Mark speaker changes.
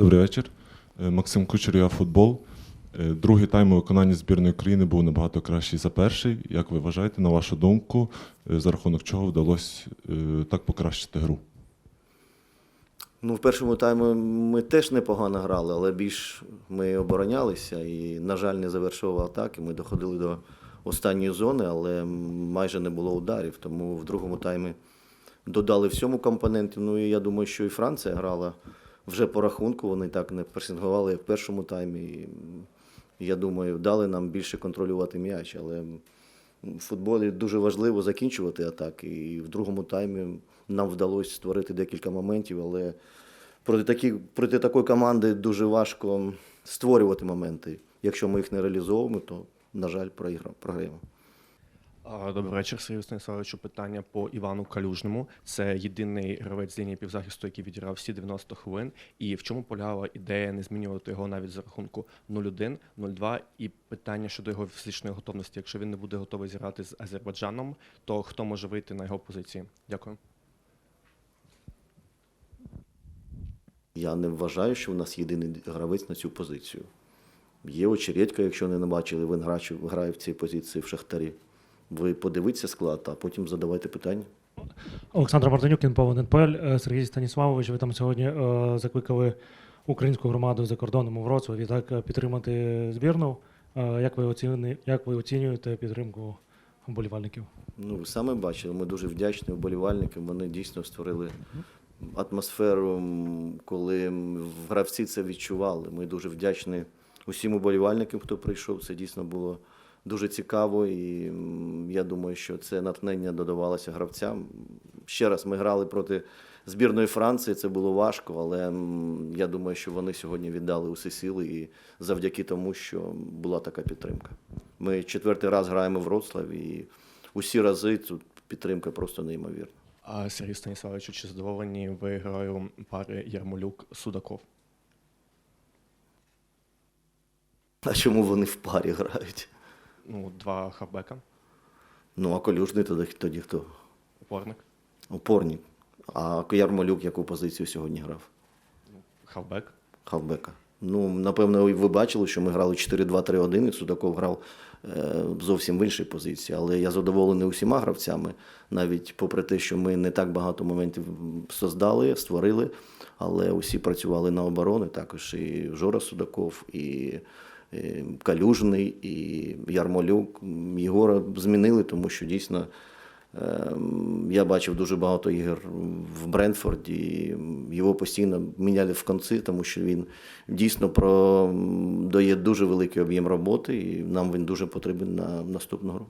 Speaker 1: Добрий вечір. Е, Максим Кучер, я футбол. Е, Другий тайм у виконанні збірної України був набагато кращий за перший. Як ви вважаєте, на вашу думку, е, за рахунок чого вдалося так покращити гру?
Speaker 2: Ну, в першому таймі ми теж непогано грали, але більш ми оборонялися і, на жаль, не завершували атаки. Ми доходили до останньої зони, але майже не було ударів. Тому в другому таймі додали всьому компоненті. Ну і я думаю, що і Франція грала вже по рахунку. Вони так не пресингували, в першому таймі. Я думаю, дали нам більше контролювати м'яч. Але в футболі дуже важливо закінчувати атаки. І в другому таймі нам вдалося створити декілька моментів, але проти, такі, проти такої команди дуже важко створювати моменти. Якщо ми їх не реалізовуємо, то, на жаль, програємо.
Speaker 3: Добрий вечір, Сергію Станіславовичу. Питання по Івану Калюжному. Це єдиний гравець з лінії півзахисту, який відіграв всі 90 хвилин. І в чому полягала ідея не змінювати його навіть за рахунку 0-1, 0-2? І питання щодо його фізичної готовності. Якщо він не буде готовий зіграти з Азербайджаном, то хто може вийти на його позиції? Дякую.
Speaker 2: Я не вважаю, що в нас єдиний гравець на цю позицію. Є очередька, якщо не бачили, він грає в цій позиції в Шахтарі. Ви подивіться склад, а потім задавайте питання.
Speaker 4: Олександр Мартинюк, Інпол НПЛ. Е, Сергій Станіславович, ви там сьогодні е, закликали українську громаду за кордоном у Вроцлаві так е, підтримати збірну. Е, як ви оціни, як ви оцінюєте підтримку вболівальників?
Speaker 2: Ну, ви саме бачили, ми дуже вдячні вболівальникам. Вони дійсно створили атмосферу, коли гравці це відчували. Ми дуже вдячні усім уболівальникам, хто прийшов. Це дійсно було дуже цікаво. І я думаю, що це натхнення додавалося гравцям. Ще раз ми грали проти збірної Франції. Це було важко, але я думаю, що вони сьогодні віддали усі сили і завдяки тому, що була така підтримка. Ми четвертий раз граємо в Вроцлаві, і усі рази тут підтримка просто неймовірна.
Speaker 3: А Сергій Станіславовичу, чи задоволені ви грою пари Ярмолюк Судаков?
Speaker 2: А чому вони в парі грають?
Speaker 3: Ну, два хавбека,
Speaker 2: Ну, а колюжний тоді, тоді хто?
Speaker 3: опорник,
Speaker 2: Опорник. А Ярмолюк яку позицію сьогодні грав?
Speaker 3: хавбек.
Speaker 2: Хавбека. Ну, напевно, ви бачили, що ми грали 4-2-3-1, і Судаков грав е, зовсім в іншій позиції. Але я задоволений усіма гравцями, навіть попри те, що ми не так багато моментів создали, створили, але усі працювали на оборони, також і Жора Судаков, і Калюжний, і Ярмолюк. Єгора змінили, тому що дійсно. Ем, Я бачив дуже багато ігор в Бренфорді. Його постійно міняли в конці, тому що він дійсно продає дуже великий об'єм роботи, і нам він дуже потрібен на наступну гру.